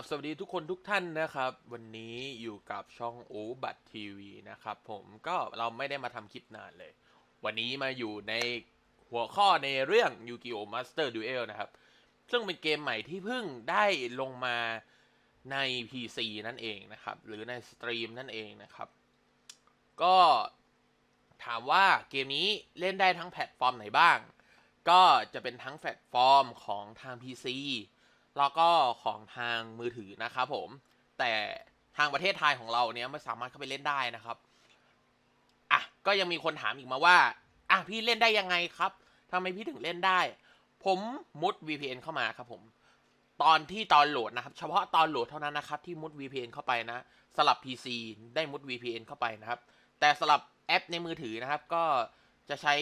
บสวัสดีทุกคนทุกท่านนะครับ วันนี้อยู่กับช่องโอบัตทีวีนะครับผมก็เราไม่ได้มาทำคลิปนานเลย วันนี้มาอยู่ในหัวข้อในเรื่อง Yu-Gi-Oh! Master Duel นะครับ ซึ่งเป็นเกมใหม่ที่เพิ่งได้ลงมาใน PC นั่นเองนะครับ หรือในสตรีมนั่นเองนะครับ ก็ถามว่าเกมนี้เล่นได้ทั้งแพลตฟอร์มไหนบ้าง ก็จะเป็นทั้งแพลตฟอร์มของทาง PC แล้วก็ของทางมือถือนะครับผม แต่ทางประเทศไทยของเราเนี้ยไม่สามารถเข้าไปเล่นได้นะครับอะก็ยังมีคนถามอีกมาว่าอะพี่เล่นได้ยังไงครับทำไมพี่ถึงเล่นได้ ผมมุด VPN เข้ามาครับผมตอนที่ตอนโหลดนะครับ เฉพาะตอนโหลดเท่านั้นนะครับที่มุด VPN เข้าไปนะสลับ PC ได้มุด VPN เข้าไปนะครับ แต่สลับแอปในมือถือนะครับ ก็จะใช้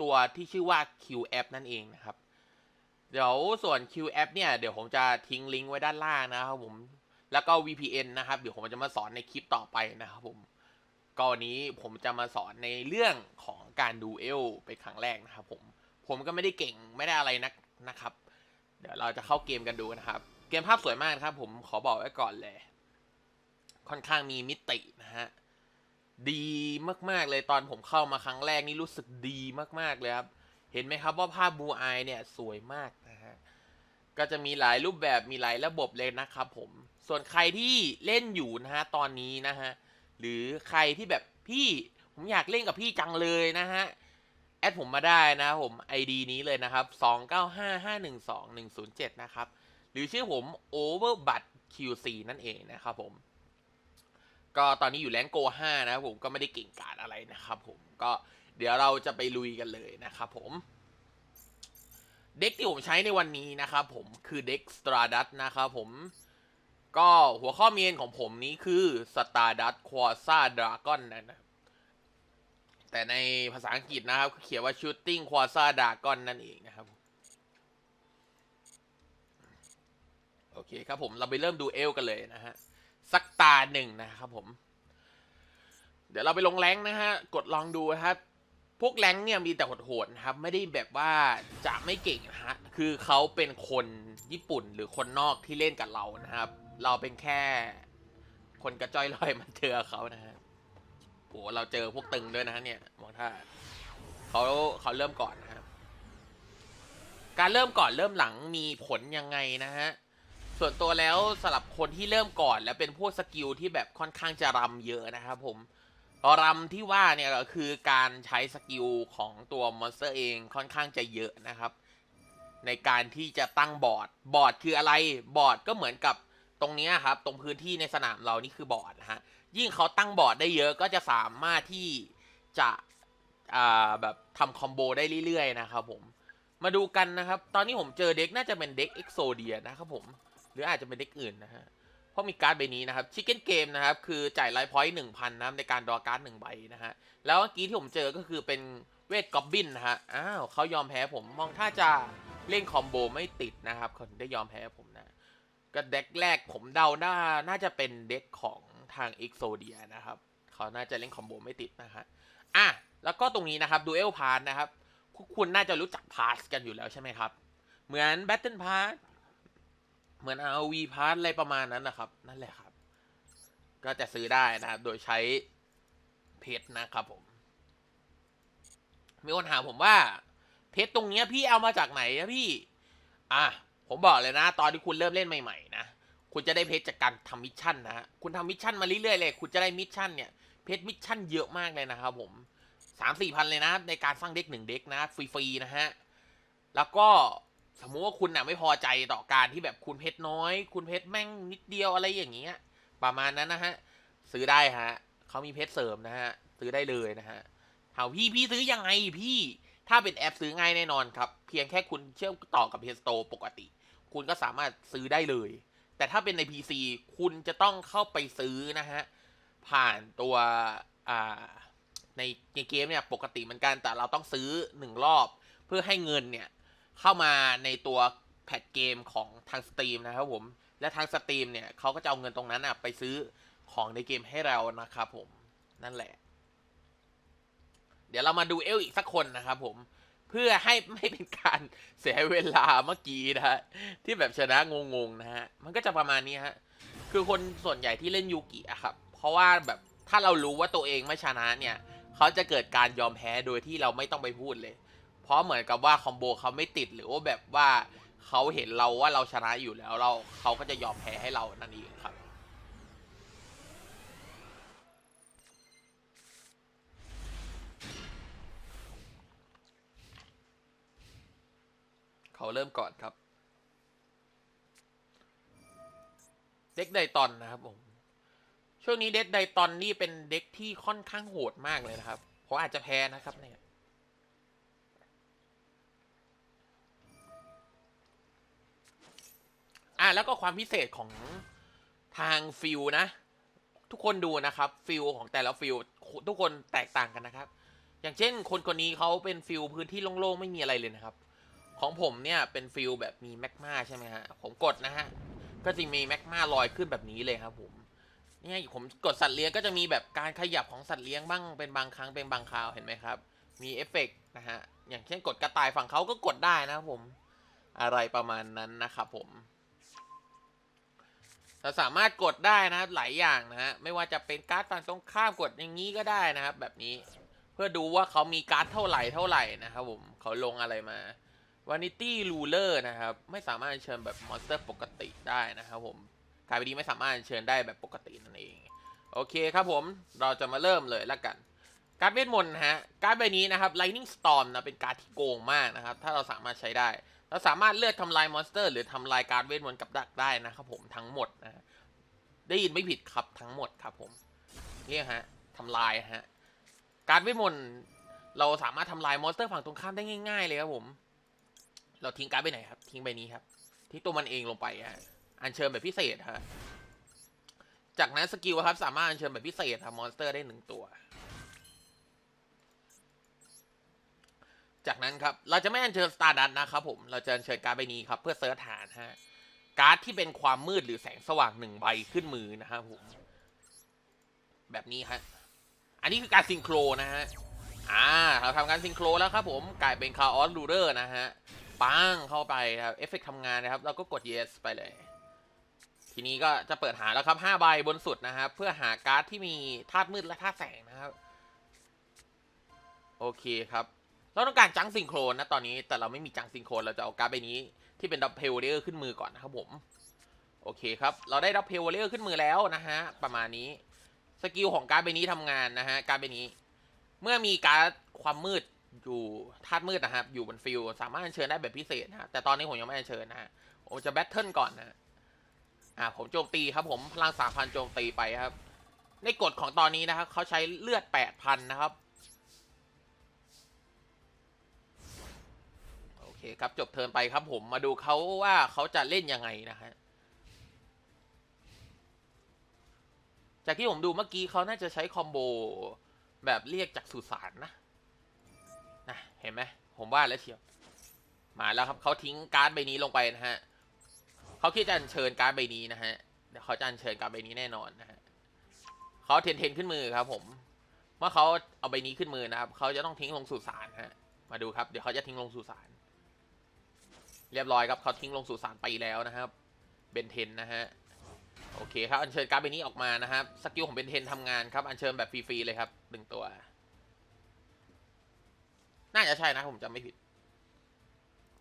ตัวที่ชื่อว่า Q App นั่นเองนะครับ เดี๋ยวส่วน Q App เนี่ย เดี๋ยวผมจะทิ้งลิงก์ไว้ด้านล่างนะครับผม แล้วก็ VPN นะครับ เดี๋ยวผมจะมาสอนในคลิปต่อไปนะครับผม ก็วันนี้ผมจะมาสอนในเรื่องของการดูเอลเป็นครั้งแรกนะครับผม ผมก็ไม่ได้เก่งไม่ได้อะไรนักนะครับ เดี๋ยวเราจะเข้าเกมกันดูนะครับ เกมภาพสวยมากครับผมขอบอกไว้ก่อนเลย ค่อนข้างมีมิตินะฮะ ดีมากๆเลยตอนผมเข้ามาครั้งแรกนี่รู้สึกดีมากๆเลยครับ เห็นไหมครับว่าภาพบูอายเนี่ยสวยมาก ก็จะมีหลายรูปแบบมีหลายระบบเลยนะครับผม ส่วนใครที่เล่นอยู่นะฮะตอนนี้นะฮะ หรือใครที่แบบพี่ผมอยากเล่นกับพี่จังเลยนะฮะ แอดผมมาได้นะผม ID นี้เลยนะครับ 2955121107 นะครับ หรือชื่อผม Overbut QC นั่นเองนะครับผม ก็ตอนนี้อยู่แรงโก5นะผมก็ไม่ได้เก่งกาจอะไรนะครับผม ก็เดี๋ยวเราจะไปลุยกันเลยนะครับผม เด็กที่ผมใช้ในวันนี้นะครับผมคือเด็ก Stardust นะครับผมก็หัวข้อเมนของผมนี้คือ Stardust Quasar Dragon นนะแต่ในภาษาอังกฤษนะครับเขียนว่า Shooting Quasar Dragon นั่นเองนะครับ โอเคครับผมเราไปเริ่มดูเอลกันเลยนะฮะ สักตาหนึ่งนะครับผม เดี๋ยวเราไปลงแรงนะฮะ กดลองดูนะครับ พวกแรงเนี่ยมีแต่โหดๆนะครับ ไม่ได้แบบว่าจะไม่เก่งนะฮะ คือเขาเป็นคนญี่ปุ่นหรือคนนอกที่เล่นกับเรานะครับ เราเป็นแค่คนกระจ้อยลอยมาเจอเขานะฮะโอ้เราเจอพวกตึงด้วยนะฮะเนี่ยมองท่าเขาเขาเริ่มก่อนนะครับ การเริ่มก่อนเริ่มหลังมีผลยังไงนะฮะส่วนตัวแล้วสำหรับคนที่เริ่มก่อน แล้วเป็นพวกสกิลที่แบบค่อนข้างจะรำเยอะนะครับผม รำที่ว่าเนี่ยก็คือการใช้สกิลของตัวมอนสเตอร์เองค่อนข้างจะเยอะนะครับ ในการที่จะตั้งบอร์ดบอร์ดคืออะไรบอร์ดก็เหมือนกับตรงนี้ครับ ตรงพื้นที่ในสนามเรานี่คือบอร์ดนะฮะยิ่งเขาตั้งบอร์ดได้เยอะก็จะสามารถที่จะแบบทำคอมโบได้เรื่อยๆนะครับผมมาดูกันนะครับ ตอนนี้ผมเจอเด็กน่าจะเป็นเด็กเอ็กโซเดียนะครับผม หรืออาจจะเป็นเด็กอื่นนะฮะ เพราะมีการ์ดใบนี้นะครับชิคเก้นเกมนะครับคือจ่ายไลฟ์พอยต์หนึ่งพันนะครับในการดรอการ์ดหนึ่งใบนะฮะแล้วเมื่อกี้ที่ผมเจอก็คือเป็นเวทกอบบินนะฮะอ้าวเขายอมแพ้ผมมองถ้าจะเล่นคอมโบไม่ติดนะครับเขาได้ยอมแพ้ผมนะก็เด็กแรกผมเดาน่าน่าจะเป็นเด็กของทางเอ็กโซเดียนะครับเขาน่าจะเล่นคอมโบไม่ติดนะฮะอะแล้วก็ตรงนี้นะครับดูเอลพาร์นะครับคุณน่าจะรู้จักพาสกันอยู่แล้วใช่ไหมครับ เหมือนแบทเทิลพาส เหมือน RV พาร์ทอะไรประมาณนั้นนะครับ นั่นแหละครับ ก็จะซื้อได้นะครับ โดยใช้เพชรนะครับผม มีคนถามผมว่า เพชรตรงเนี้ยพี่เอามาจากไหนอะพี่ อะ ผมบอกเลยนะ ตอนที่คุณเริ่มเล่นใหม่ๆนะคุณจะได้เพชรจากการทำมิชชั่นนะฮะคุณทำมิชชั่นมาเรื่อยๆเลย คุณจะได้มิชชั่นเนี่ย เพชรมิชชั่นเยอะมากเลยนะครับผมสามสี่พันเลยนะ ในการสร้างเด็กหนึ่งเด็กนะ ฟรีๆนะฮะ แล้วก็ สมมุติว่าคุณน่ะไม่พอใจต่อการที่แบบคุณเพชรน้อย คุณเพชรแม่งนิดเดียวอะไรอย่างเงี้ย ประมาณนั้นนะฮะ ซื้อได้ฮะเขามีเพชรเสริมนะฮะ ซื้อได้เลยนะฮะถามพี่พี่ซื้อยังไงพี่ ถ้าเป็นแอปซื้อง่ายแน่นอนครับ เพียงแค่คุณเชื่อมต่อกับเพจโตร์ปกติ คุณก็สามารถซื้อได้เลย แต่ถ้าเป็นใน PC คุณจะต้องเข้าไปซื้อนะฮะ ผ่านตัวอ่าในในเกมเนี่ยปกติเหมือนกันแต่เราต้องซื้อหนึ่งรอบ เพื่อให้เงินเนี่ย เข้ามาในตัวแพทเกมของทางสตรีมนะครับผม และทางสตรีมเนี่ยเขาก็จะเอาเงินตรงนั้นอะไปซื้อของในเกมให้เรานะครับผมนั่นแหละ เดี๋ยวเรามาดูเอลอีกสักคนนะครับผมเพื่อให้ไม่เป็นการเสียเวลาเมื่อกี้นะฮะที่แบบชนะงงๆนะฮะมันก็จะประมาณนี้ฮะคือคนส่วนใหญ่ที่เล่นยูกิอะครับเพราะว่าแบบถ้าเรารู้ว่าตัวเองไม่ชนะเนี่ย เขาจะเกิดการยอมแพ้โดยที่เราไม่ต้องไปพูดเลย เพราะเหมือนกับว่าคอมโบเขาไม่ติดหรือว่าแบบว่าเขาเห็นเราว่าเราชนะอยู่แล้วเราเขาก็จะยอมแพ้ให้เรานั่นเองครับ เขาเริ่มก่อนครับ เด็กไดตอนนะครับผมช่วงนี้เด็กไดตอนนี่เป็นเด็กที่ค่อนข้างโหดมากเลยนะครับผมอาจจะแพ้นะครับเนี่ย อะแล้วก็ความพิเศษของทางฟิลนะ ทุกคนดูนะครับฟิลของแต่ละฟิลทุกคนแตกต่างกันนะครับ อย่างเช่น คนคนนี้เขาเป็นฟิลพื้นที่โล่งๆไม่มีอะไรเลยนะครับ ของผมเนี่ยเป็นฟิลแบบมีแมกมาใช่ไหมฮะผมกดนะฮะก็จะมีแมกมาลอยขึ้นแบบนี้เลยครับผมเนี่ยผมกดสัตว์เลี้ยงก็จะมีแบบการขยับของสัตว์เลี้ยงบ้างเป็นบางครั้งเป็นบางคราวเห็นไหมครับ มีเอฟเฟกต์นะฮะอย่างเช่นกดกระต่ายฝั่งเขาก็กดได้นะครับผมอะไรประมาณนั้นนะครับผม เราสามารถกดได้นะครับหลายอย่างนะฮะไม่ว่าจะเป็นการ์ดฝั่งตรงข้ามกดอย่างนี้ก็ได้นะครับ แบบนี้เพื่อดูว่าเขามีการ์ดเท่าไหร่เท่าไหร่นะครับผมเขาลงอะไรมา Vanity Ruler นะครับ ไม่สามารถเชิญแบบมอนสเตอร์ปกติได้นะครับผมกายไปดีไม่สามารถเชิญได้แบบปกตินั่นเอง โอเคครับผมเราจะมาเริ่มเลยละกันการ์ดเวทมนต์นะฮะการ์ดใบนี้นะครับ Lightning Storm นะเป็นการ์ดที่โกงมากนะครับ ถ้าเราสามารถใช้ได้ เราสามารถเลือกทำลายมอนสเตอร์ หรือทำลายการเวทมนต์กับดักได้นะครับผมทั้งหมดนะฮะได้ยินไม่ผิดครับทั้งหมดครับผมนี่ฮะทำลายฮะการเวทมนต์เราสามารถทำลายมอนสเตอร์ฝั่งตรงข้ามได้ง่าย ๆ เลยครับผม เราทิ้งการ์ดไปไหนครับ ทิ้งใบนี้ครับ ทิ้งตัวมันเองลงไปฮะอัญเชิญแบบพิเศษฮะจากนั้นสกิลครับสามารถอัญเชิญแบบพิเศษครับมอนสเตอร์ได้หนึ่งตัว จากนั้นครับ เราจะไม่อัญเชิญสตาร์ดัตนะครับผม เราจะอัญเชิญการ์ดใบนี้ครับ เพื่อเซิร์ชหาฮะการ์ดที่เป็นความมืดหรือแสงสว่างหนึ่งใบขึ้นมือนะครับผม แบบนี้ฮะอันนี้คือการซิงโครนะฮะอ่าเราทำการซิงโครแล้วครับผมกลายเป็นคาออสลูเดอร์นะฮะปังเข้าไปครับเอฟเฟกทำงานนะครับ เราก็กด yes ไปเลย ทีนี้ก็จะเปิดหาแล้วครับ5ใบบนสุดนะครับ เพื่อหาการ์ดที่มีธาตุมืดและธาตุแสงนะครับ โอเคครับ เราต้องการจังซิงโครนนะตอนนี้แต่เราไม่มีจังซิงโครนเราจะเอาการ์ดใบนี้ที่เป็นดับเพลเลอร์ขึ้นมือก่อนนะครับผม โอเคครับ เราได้ดับเพลเลอร์ขึ้นมือแล้วนะฮะ ประมาณนี้ สกิลของการ์ดใบนี้ทำงานนะฮะ การ์ดใบนี้ เมื่อมีการ์ดความมืดอยู่ธาตุมืดนะครับ อยู่บนฟิลสามารถเชิญได้แบบพิเศษนะแต่ตอนนี้ผมยังไม่เชิญนะฮะผมจะแบทเทิลก่อนนะฮะอ่าผมโจมตีครับผมพลังสามพันโจมตีไปครับ ในกฎของตอนนี้นะครับเขาใช้เลือดแปดพันนะครับ คครับจบเทินไปครับผมมาดูเขาว่าเขาจะเล่นยังไงนะฮะจากที่ผมดูเมื่อกี้เขาน่าจะใช้คอมโบแบบเรียกจากสุสานนะนะเห็นไหมผมว่าแล้วเชียวมาแล้วครับเขาทิ้งการ์ดใบนี้ลงไปนะฮะเขาคิดจะอัญเชิญการ์ดใบนี้นะฮะเดี๋ยวเขาจะอัญเชิญการ์ดใบนี้แน่นอนนะฮะเขาเทนเทนขึ้นมือครับ ผม เมื่อเขาเอาใบนี้ขึ้นมือนะครับเขาจะต้องทิ้งลงสุสานฮะมาดูครับ เดี๋ยวเขาจะทิ้งลงสุสาน เรียบร้อยครับเขาทิ้งลงสุสานไปแล้วนะครับเบนเทนนะฮะโอเคครับอัญเชิญการ์ดใบนี้ออกมานะครับสกิลของเบนเทนทำงานครับอัญเชิญแบบฟรีๆเลยครับหนึ่งตัว น่าจะใช่นะผมจำไม่ผิด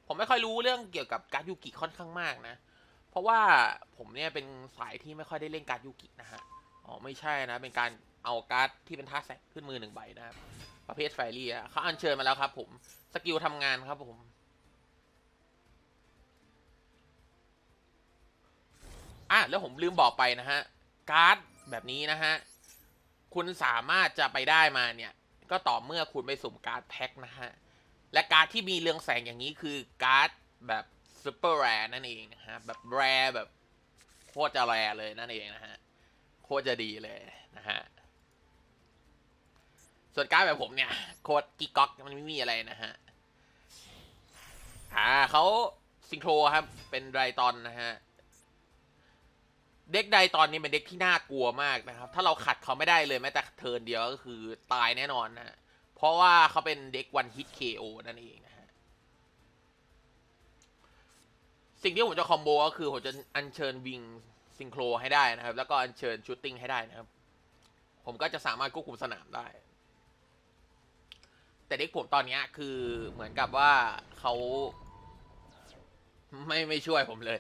ผมไม่ค่อยรู้เรื่องเกี่ยวกับการ์ดยูกิค่อนข้างมากนะ เพราะว่าผมเนี่ยเป็นสายที่ไม่ค่อยได้เล่นการ์ดยูกินะฮะอ๋อไม่ใช่นะ เป็นการเอาการ์ดที่เป็นท่าแสกขึ้นมือหนึ่งใบนะครับประเภทไฟรี่อะเขาอัญเชิญมาแล้วครับ ผมสกิลทำงานครับผม อะแล้วผมลืมบอกไปนะฮะการ์ดแบบนี้นะฮะคุณสามารถจะไปได้มาเนี่ยก็ต่อเมื่อคุณไปสุ่มการ์ดแพ็คนะฮะและการ์ดที่มีเรืองแสงอย่างนี้คือการ์ดแบบซูเปอร์แรนั่นเองนะฮะแบบแรแบบโคตรจะแรเลยนั่นเองนะฮะโคตรจะดีเลยนะฮะส่วนการ์ดแบบผมเนี่ยโคตรกิ๊กก๊อกมันไม่มีอะไรนะฮะอ่าเขาซิงโครครับเป็นไรตอนนะฮะ เด็กใดตอนนี้เป็นเด็กที่น่ากลัวมากนะครับ ถ้าเราขัดเขาไม่ได้เลยแม้แต่เทินเดียวก็คือตายแน่นอนนะเพราะว่าเขาเป็นเด็กวันฮิต KO นั่นเองนะฮะ สิ่งที่ผมจะคอมโบก็คือผมจะอัญเชิญวิงซิงโครให้ได้นะครับ แล้วก็อัญเชิญชูตติ้งให้ได้นะครับ ผมก็จะสามารถควบคุมสนามได้ แต่เด็กผมตอนนี้คือเหมือนกับว่าเขาไม่ไม่ช่วยผมเลย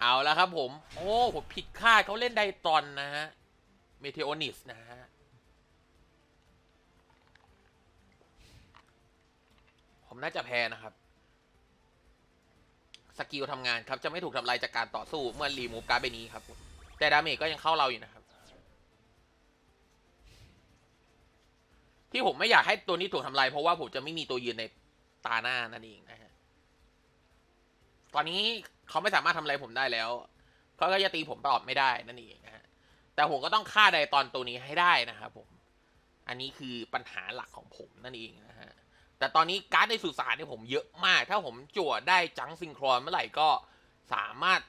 เอาแล้วครับผม โอ้ ผมผิดคาดเขาเล่นไดตอนนะฮะ เมเทโอนิสนะฮะ ผมน่าจะแพ้นะครับ สกิลทำงานครับ จะไม่ถูกทำลายจากการต่อสู้เมื่อรีมูฟการ์ดใบนี้ครับ แต่ดาเมจก็ยังเข้าเราอยู่นะครับ ที่ผมไม่อยากให้ตัวนี้ถูกทำลายเพราะว่าผมจะไม่มีตัวยืนในตาหน้านั่นเองนะฮะ ตอนนี้เขาไม่สามารถทำอะไรผมได้แล้วเขาก็จะตีผมตอบไม่ได้นั่นเองนะฮะแต่ผมก็ต้องฆ่าไดตอนตัวนี้ให้ได้นะครับผม อันนี้คือปัญหาหลักของผมนั่นเองนะฮะแต่ตอนนี้การ์ดในสุสานเนี่ยผมเยอะมาก ถ้าผมจั่วได้จังซิงโครนเมื่อไหร่ก็สามารถ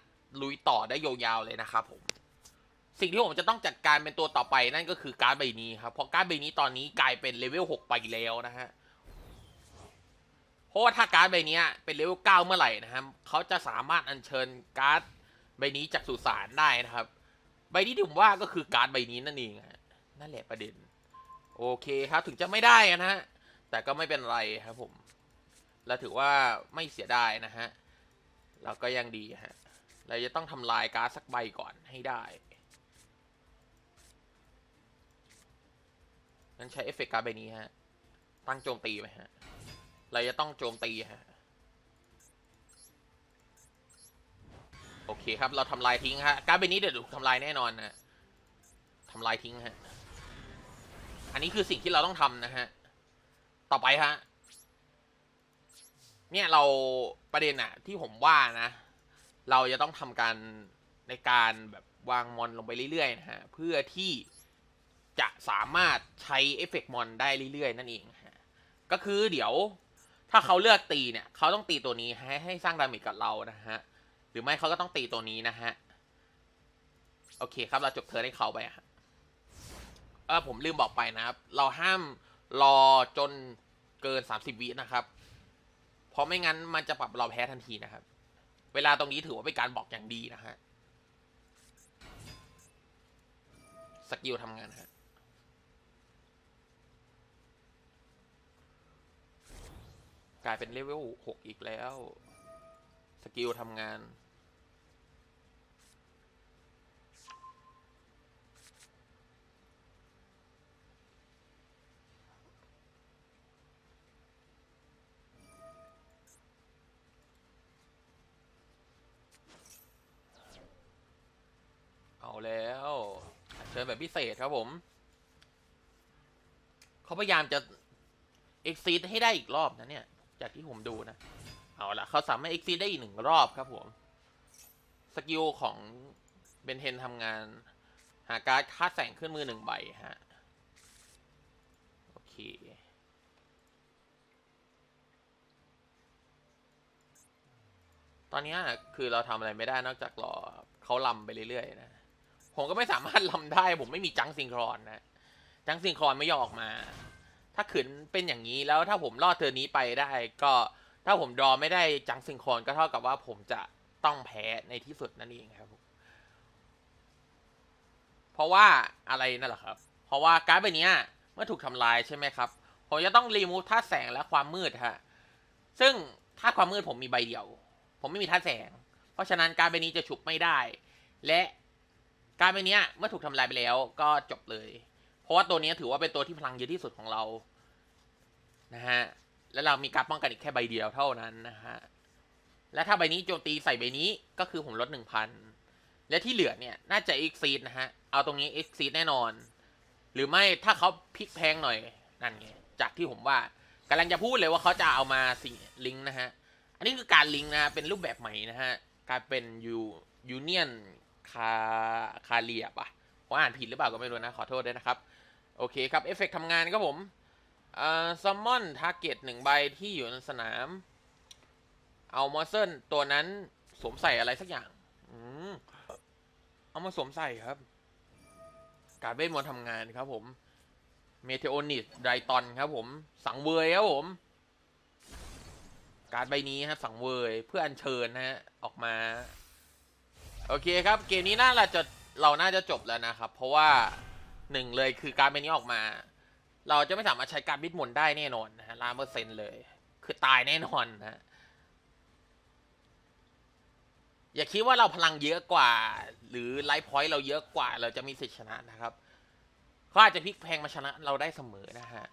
ลุยต่อได้ยาวๆเลยนะครับผม สิ่งที่ผมจะต้องจัดการเป็นตัวต่อไปนั่นก็คือการ์ดใบนี้ครับเพราะการ์ดใบนี้ตอนนี้กลายเป็นเลเวล6ไปแล้วนะฮะ ราะว่าถ้าการ์ดใบนี้เป็นเลเวล9เมื่อไหร่นะครับเขาจะสามารถอัญเชิญการ์ดใบนี้จากสุสานได้นะครับ ใบนี้ที่ผมว่าก็คือการ์ดใบนี้นั่นเองนั่นแหละประเด็น โอเคครับถึงจะไม่ได้นะฮะแต่ก็ไม่เป็นไรครับผม และถือว่าไม่เสียดายนะฮะเราก็ยังดีฮะเราจะต้องทำลายการ์ดสักใบก่อนให้ได้นั้นใช้เอฟเฟกต์การ์ดใบนี้ฮะ ตั้งโจมตีไหมฮะ เราจะต้องโจมตีฮะโอเคครับ เราทำลายทิ้งฮะการ์ดใบนี้เดี๋ยวถูกทำลายแน่นอนนะทำลายทิ้งฮะ อันนี้คือสิ่งที่เราต้องทำนะฮะ ต่อไปฮะ เนี่ยเราประเด็นอะที่ผมว่านะ เราจะต้องทำการในการแบบวางมอนลงไปเรื่อยๆนะฮะ เพื่อที่จะสามารถใช้เอฟเฟกต์มอนได้เรื่อยๆ นั่นเองฮะ ก็คือเดี๋ยว ถ้าเขาเลือกตีเนี่ยเขาต้องตีตัวนี้ให้ให้สร้างดาเมจกับเรานะฮะหรือไม่เขาก็ต้องตีตัวนี้นะฮะโอเคครับเราจบเธอให้เขาไปฮะเออผมลืมบอกไปนะครับ เราห้ามรอจนเกิน 30 วินะครับ เพราะไม่งั้นมันจะปรับเราแพ้ทันทีนะครับ เวลาตรงนี้ถือว่าเป็นการบอกอย่างดีนะฮะสกิลทำงานฮะ กลายเป็นเลเวล6อีกแล้ว สกิลทำงาน เอาแล้วเชิญแบบพิเศษครับผม เขาพยายามจะเอ็กซีดให้ได้อีกรอบนะเนี่ย จากที่ผมดูนะ เอาละเขาสามารถเอ็กซีได้อีกหนึ่งรอบครับผมสกิลของเบนเทนทำงาน หาการ์ดค่าแสงขึ้นมือหนึ่งใบฮะ โอเค ตอนนี้คือเราทำอะไรไม่ได้นอกจากรอเขาลำไปเรื่อยๆนะ ผมก็ไม่สามารถลำได้ ผมไม่มีจังซิงครอนนะ จังซิงครอนไม่ยอมออกมา ถ้าขืนเป็นอย่างนี้แล้วถ้าผมรอดเทอร์นี้ไปได้ ก็ถ้าผมดรอไม่ได้จังซิงคอนก็เท่ากับว่าผมจะต้องแพ้ในที่สุดนั่นเองครับ เพราะว่าอะไรนั่นแหละครับ เพราะว่าการ์ดใบเนี้ยเมื่อถูกทำลายใช่ไหมครับ ผมจะต้องรีมูฟธาตุแสงและความมืดฮะซึ่งธาตุความมืดผมมีใบเดียว ผมไม่มีธาตุแสง เพราะฉะนั้นการ์ดใบนี้จะฉุบไม่ได้ และการ์ดใบเนี้ยเมื่อถูกทำลายไปแล้วก็จบเลย เพราะว่าตัวนี้ถือว่าเป็นตัวที่พลังเยอะที่สุดของเรา นะฮะ และเรามีการป้องกันอีกแค่ใบเดียวเท่านั้นนะฮะ และถ้าใบนี้โจมตีใส่ใบนี้ก็คือผมลดหนึ่งพัน และที่เหลือเนี่ยน่าจะ e x ซีดนะฮะ เอาตรงนี้ e x ซีดแน่นอน หรือไม่ถ้าเขาพลิกแพงหน่อยนั่นไง จากที่ผมว่ากำลังจะพูดเลยว่าเขาจะเอามาสิลิงก์นะฮะ อันนี้คือการลิงก์นะ เป็นรูปแบบใหม่นะฮะ กายเป็นยูยูเนียนคาคาเรียบอะผมอ่านผิดหรือเปล่าก็ไม่รู้นะ ขอโทษด้วยนะครับ โอเคครับ เอฟเฟกทำงานครับผมเอ่อซัมมอนทาร์เก็ตหนึ่งใบที่อยู่ในสนาม เอามอสเซนตัวนั้นสวมใส่อะไรสักอย่างอืมเอามาสวมใส่ครับ การเวทมนต์ทำงานครับผมเมเทโอนิสไดตอนครับผม สังเวยครับผม การใบนี้ฮะสังเวยเพื่ออัญเชิญนะฮะออกมา โอเคครับ เกมนี้น่าจะเราน่าจะจบแล้วนะครับ เพราะว่า หนึ่งเลยคือการ์ดใบนี้ออกมา เราจะไม่สามารถใช้การบิดหมุนได้แน่นอนนะฮะล้านเปอร์เซ็นต์เลย คือตายแน่นอนนะฮะอย่าคิดว่าเราพลังเยอะกว่า หรือไลฟ์พอยต์เราเยอะกว่า เราจะมีสิทธิชนะนะครับเขาอาจจะพลิกแพงมาชนะเราได้เสมอนะฮะ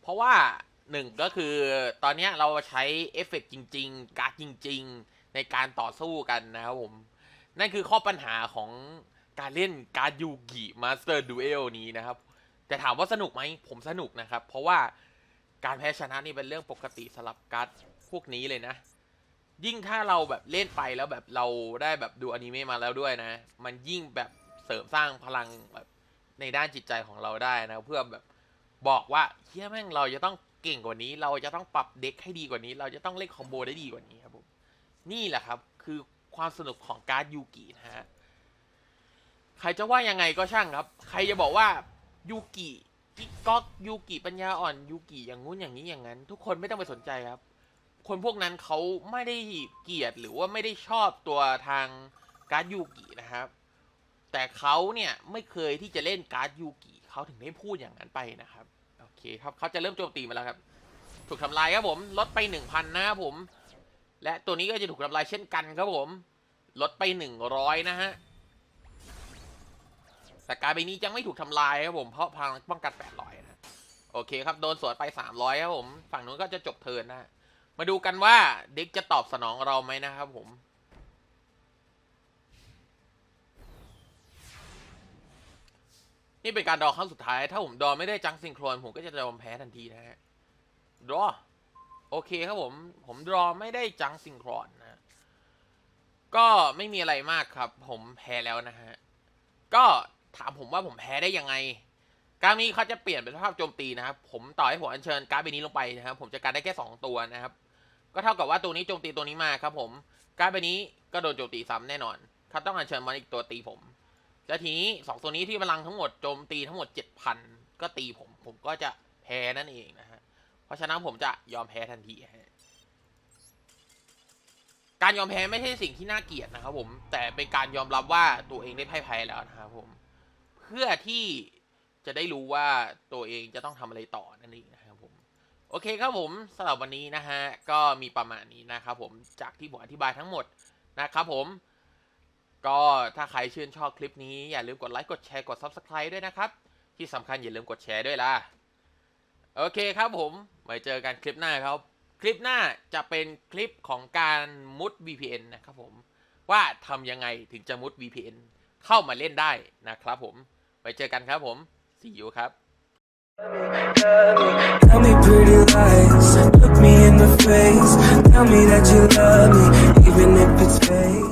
เพราะว่าหนึ่งก็คือตอนนี้เราใช้เอฟเฟกต์จริง ๆ การ์ดจริง ๆ ในการต่อสู้กันนะครับผม นั่นคือข้อปัญหาของ การเล่นการยูกิมาสเตอร์ดูเอลนี้นะครับ แต่ถามว่าสนุกไหมผมสนุกนะครับ เพราะว่าการแพ้ชนะนี่เป็นเรื่องปกติสำหรับการ์ดพวกนี้เลยนะ ยิ่งถ้าเราแบบเล่นไปแล้วแบบเราได้แบบดูอนิเมะมาแล้วด้วยนะ มันยิ่งแบบเสริมสร้างพลังแบบในด้านจิตใจของเราได้นะ เพื่อแบบบอกว่าเฮียแม่งเราจะต้องเก่งกว่านี้ เราจะต้องปรับเด็กให้ดีกว่านี้ เราจะต้องเล่นคอมโบได้ดีกว่านี้ครับผมนี่แหละครับ คือความสนุกของการ์ดยูกินะฮะ ใครจะว่ายังไงก็ช่างครับ ใครจะบอกว่ายูกิกิ๊กก๊อกยูกิปัญญาอ่อนยูกิอย่างงู้นอย่างนี้อย่างนั้น ทุกคนไม่ต้องไปสนใจครับ คนพวกนั้นเขาไม่ได้เกลียดหรือว่าไม่ได้ชอบตัวทางการ์ดยูกินะครับ แต่เขาเนี่ยไม่เคยที่จะเล่นการ์ดยูกิเขาถึงได้พูดอย่างนั้นไปนะครับโอเคครับเขาจะเริ่มโจมตีมาแล้วครับ ถูกทำลายครับผมลดไปหนึ่งพันนะครับผม และตัวนี้ก็จะถูกทำลายเช่นกันครับผมลดไปหนึ่งร้อยนะฮะ แต่การใบนี้ยังไม่ถูกทำลายครับผมเพราะพลังป้องกันแปดร้อยนะ โอเคครับ โดนสวนไปสามร้อยครับผม ฝั่งนู้นก็จะจบเทิร์นนะ มาดูกันว่าเด็กจะตอบสนองเราไหมนะครับผมนี่เป็นการดอครั้งสุดท้าย ถ้าผมดอไม่ได้จังซิงโครนผมก็จะยอมแพ้ทันทีนะฮะดอโอเคครับผม ผมดรอไม่ได้จังซิงโครนนะ ก็ไม่มีอะไรมากครับ ผมแพ้แล้วนะฮะ ก็ ถามผมว่าผมแพ้ได้ยังไงการนี้เขาจะเปลี่ยนเป็นสภาพโจมตีนะครับ ผมต่อให้ผมอัญเชิญการ์ดใบนี้ลงไปนะครับ ผมจะการได้แค่สองตัวนะครับ ก็เท่ากับว่าตัวนี้โจมตีตัวนี้มาครับ ผมการ์ดใบนี้ก็โดนโจมตีซ้ำแน่นอนเขาต้องอัญเชิญมาอีกตัวตีผม แล้วทีนี้สองตัวนี้ที่พลังทั้งหมดโจมตีทั้งหมดเจ็ดพันก็ตีผม ผมก็จะแพ้นั่นเองนะฮะ เพราะฉะนั้นผมจะยอมแพ้ทันทีฮะการยอมแพ้ไม่ใช่สิ่งที่น่าเกลียดนะครับผม แต่เป็นการยอมรับว่าตัวเองได้พ่ายแพ้แล้วนะครับผม พื่อที่จะได้รู้ว่าตัวเองจะต้องทำอะไรต่อนั่นเองนะครับผม โอเคครับผมสำหรับวันนี้นะฮะ ก็มีประมาณนี้นะครับผมจากที่ผมอธิบายทั้งหมดนะครับผม ก็ถ้าใครชื่นชอบคลิปนี้ อย่าลืมกดไลค์กดแชร์กด Subscribe ด้วยนะครับ ที่สำคัญอย่าลืมกดแชร์ด้วยล่ะ โอเคครับผมไว้เจอกันคลิปหน้าครับ คลิปหน้าจะเป็นคลิปของการมุด VPN นะครับผมว่าทำยังไงถึงจะมุด VPN เข้ามาเล่นได้นะครับผม เจอกันครับผม see you ครับ Tell me pretty lies, look me in the face. Tell me that you love me, even if it's fake.